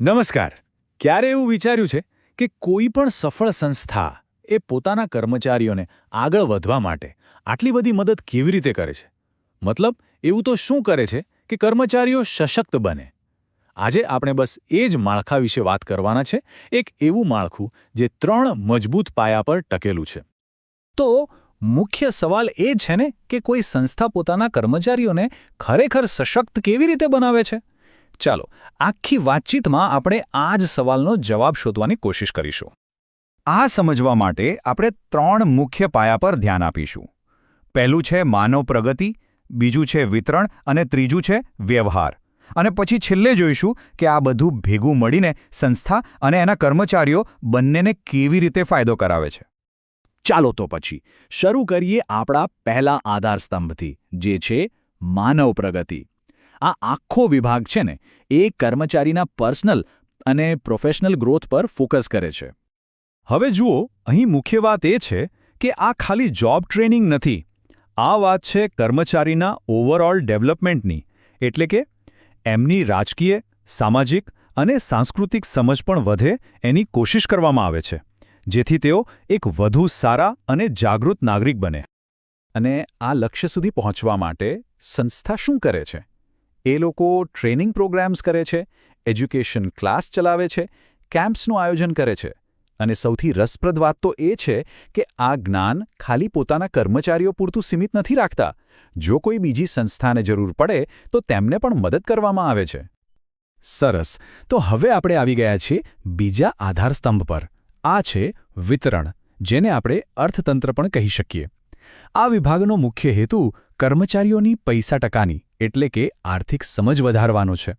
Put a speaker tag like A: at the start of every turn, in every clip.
A: નમસ્કાર. ક્યારે એવું વિચાર્યું છે કે કોઈ પણ સફળ સંસ્થા એ પોતાના કર્મચારીઓને આગળ વધવા માટે આટલી બધી મદદ કેવી રીતે કરે છે? મતલબ, એવું તો શું કરે છે કે કર્મચારીઓ સશક્ત બને? આજે આપણે બસ એ જ માળખા વિશે વાત કરવાના છે, એક એવું માળખું જે ત્રણ મજબૂત પાયા પર ટકેલું છે. તો, મુખ્ય સવાલ એ છે ને કે કોઈ સંસ્થા પોતાના કર્મચારીઓને ખરેખર સશક્ત કેવી રીતે બનાવે છે? ચાલો, આખી વાતચીતમાં આપણે આ જ સવાલનો જવાબ શોધવાની કોશિશ કરીશું.
B: આ સમજવા માટે આપણે ત્રણ મુખ્ય પાયા પર ધ્યાન આપીશું. પહેલું છે માનવ પ્રગતિ, બીજું છે વિતરણ અને ત્રીજું છે વ્યવહાર. અને પછી છેલ્લે જોઈશું કે આ બધું ભેગું મળીને સંસ્થા અને એના કર્મચારીઓ બંનેને કેવી રીતે ફાયદો કરાવે છે.
A: ચાલો તો પછી, શરૂ કરીએ આપણા પહેલા આધારસ્તંભથી, જે છે માનવ પ્રગતિ. આ આખો વિભાગ છે ને, એ કર્મચારીના પર્સનલ અને પ્રોફેશનલ ગ્રોથ પર ફોકસ કરે છે.
B: હવે જુઓ, અહીં મુખ્ય વાત એ છે કે આ ખાલી જોબ ટ્રેનિંગ નથી. આ વાત છે કર્મચારીના ઓવરઓલ ડેવલપમેન્ટની, એટલે કે એમની રાજકીય, સામાજિક અને સાંસ્કૃતિક સમજ પણ વધે એની કોશિશ કરવામાં આવે છે, જેથી તેઓ એક વધુ સારા અને જાગૃત નાગરિક બને.
A: અને આ લક્ષ્ય સુધી પહોંચવા માટે સંસ્થા શું કરે છે? એ લોકો ટ્રેનિંગ પ્રોગ્રામ્સ કરે છે, એજ્યુકેશન ક્લાસ ચલાવે છે, કેમ્પ્સનું આયોજન કરે છે. અને સૌથી રસપ્રદ વાત તો એ છે કે આ જ્ઞાન ખાલી પોતાના કર્મચારીઓ પૂરતું સીમિત નથી રાખતા. જો કોઈ બીજી સંસ્થાને જરૂર પડે, તો તેમને પણ મદદ કરવામાં આવે છે. સરસ. તો હવે આપણે આવી ગયા છીએ બીજા આધારસ્તંભ પર. આ છે વિતરણ, જેને આપણે અર્થતંત્ર પણ કહી શકીએ. આ વિભાગનો મુખ્ય હેતુ કર્મચારીઓની પૈસા ટકાની એટલે કે આર્થિક સમજ વધારવાનો છે.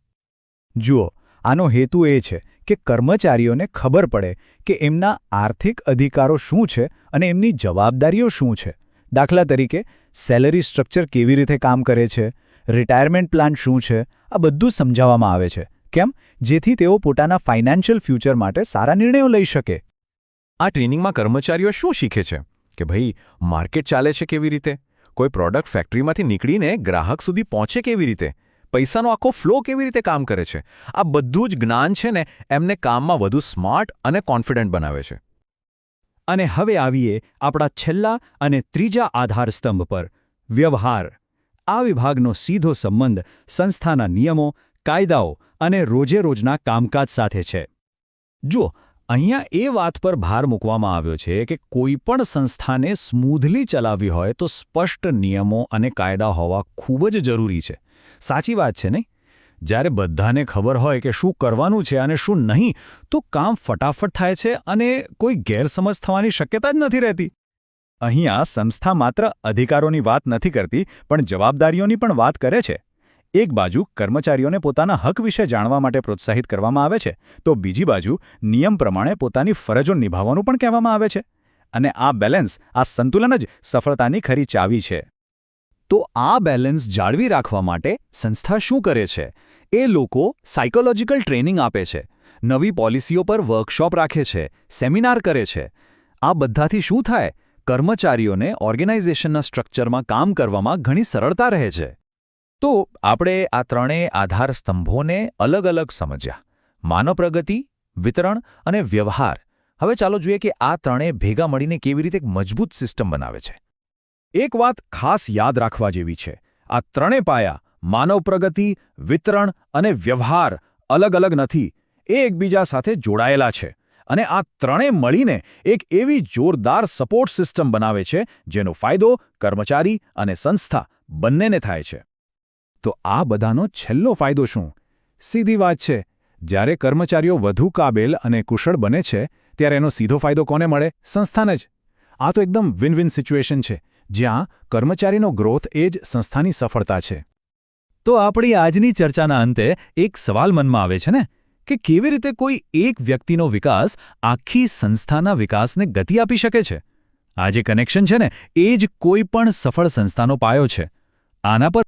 B: જુઓ, આનો હેતુ એ છે કે કર્મચારીઓને ખબર પડે કે એમના આર્થિક અધિકારો શું છે અને એમની જવાબદારીઓ શું છે. દાખલા તરીકે, સેલરી સ્ટ્રક્ચર કેવી રીતે કામ કરે છે, રિટાયરમેન્ટ પ્લાન શું છે, આ બધું સમજાવવામાં આવે છે. કેમ? જેથી તેઓ પોતાના ફાઇનાન્શિયલ ફ્યુચર માટે સારા નિર્ણયો લઈ શકે.
C: આ ટ્રેનિંગમાં કર્મચારીઓ શું શીખે છે? કે ભાઈ, માર્કેટ ચાલે છે કેવી રીતે? કોઈ પ્રોડક્ટ ફેક્ટરીમાંથી નીકળીને ગ્રાહક સુધી પહોંચે કેવી રીતે? પૈસાનો આખો ફ્લો કેવી રીતે કામ કરે છે? આ બધું જ જ્ઞાન છે ને, એમને કામમાં વધુ સ્માર્ટ અને કોન્ફિડન્ટ બનાવે છે.
B: અને હવે આવીએ આપણા છેલ્લા અને ત્રીજા આધારસ્તંભ પર. વ્યવહાર. આ વિભાગનો સીધો સંબંધ સંસ્થાના નિયમો, કાયદાઓ અને રોજેરોજના કામકાજ સાથે છે. જુઓ અહીંયા એ વાત પર ભાર મૂકવામાં આવ્યો છે કે કોઈ પણ સંસ્થાને સ્મૂધલી ચલાવવી હોય તો સ્પષ્ટ નિયમો અને કાયદા હોવા ખૂબ જ જરૂરી છે. સાચી વાત છે નહીં? જ્યારે બધાને ખબર હોય કે શું કરવાનું છે અને શું નહીં, તો કામ ફટાફટ થાય છે અને કોઈ ગેરસમજ થવાની શક્યતા જ નથી રહેતી. અહીંયા સંસ્થા માત્ર અધિકારોની વાત નથી કરતી, પણ જવાબદારીઓની પણ વાત કરે છે. એક બાજુ કર્મચારીઓને પોતાના હક વિશે જાણવા માટે પ્રોત્સાહિત કરવામાં આવે છે, તો બીજી બાજુ નિયમ પ્રમાણે પોતાની ફરજો નિભાવવાનું પણ કહેવામાં આવે છે. અને આ બેલેન્સ, આ સંતુલન જ સફળતાની ખરી ચાવી છે. તો આ બેલેન્સ જાળવી રાખવા માટે સંસ્થા શું કરે છે? એ લોકો સાયકોલોજીકલ ટ્રેનિંગ આપે છે, નવી પોલિસીઓ પર વર્કશોપ રાખે છે, સેમિનાર કરે છે. આ બધાથી શું થાય? કર્મચારીઓને ઓર્ગેનાઇઝેશનના સ્ટ્રક્ચરમાં કામ કરવામાં ઘણી સરળતા રહે છે.
C: તો આપણે આ ત્રણેય આધાર સ્તંભોને અલગ અલગ સમજ્યા. માનવ પ્રગતિ વિતરણ અને વ્યવહાર. હવે ચાલો જોઈએ કે આ ત્રણેય ભેગા મળીને કેવી રીતે એક મજબૂત સિસ્ટમ બનાવે છે.
B: એક વાત ખાસ યાદ રાખવા જેવી છે. આ ત્રણેય પાયા માનવ પ્રગતિ વિતરણ અને વ્યવહાર અલગ અલગ નથી. એ એકબીજા સાથે જોડાયેલા છે. અને આ ત્રણેય મળીને એક એવી જોરદાર સપોર્ટ સિસ્ટમ બનાવે છે, જેનો ફાયદો કર્મચારી અને સંસ્થા બંનેને થાય છે. તો આ બધાનો છેલ્લો ફાયદો શું? સીધી વાત છે, જ્યારે કર્મચારીઓ વધુ કાબેલ અને કુશળ બને છે, ત્યારે એનો સીધો ફાયદો કોને મળે? સંસ્થાને જ. આ તો એકદમ વિન વિન સિચ્યુએશન છે, જ્યાં કર્મચારીનો ગ્રોથ એ જ સંસ્થાની સફળતા છે. તો આપણી આજની ચર્ચાના અંતે એક સવાલ મનમાં આવે છે ને, કે કેવી રીતે કોઈ એક વ્યક્તિનો વિકાસ આખી સંસ્થાના વિકાસને ગતિ આપી શકે છે? આ જે કનેક્શન છે ને, એ જ કોઈ પણ સફળ સંસ્થાનો પાયો છે. આના પર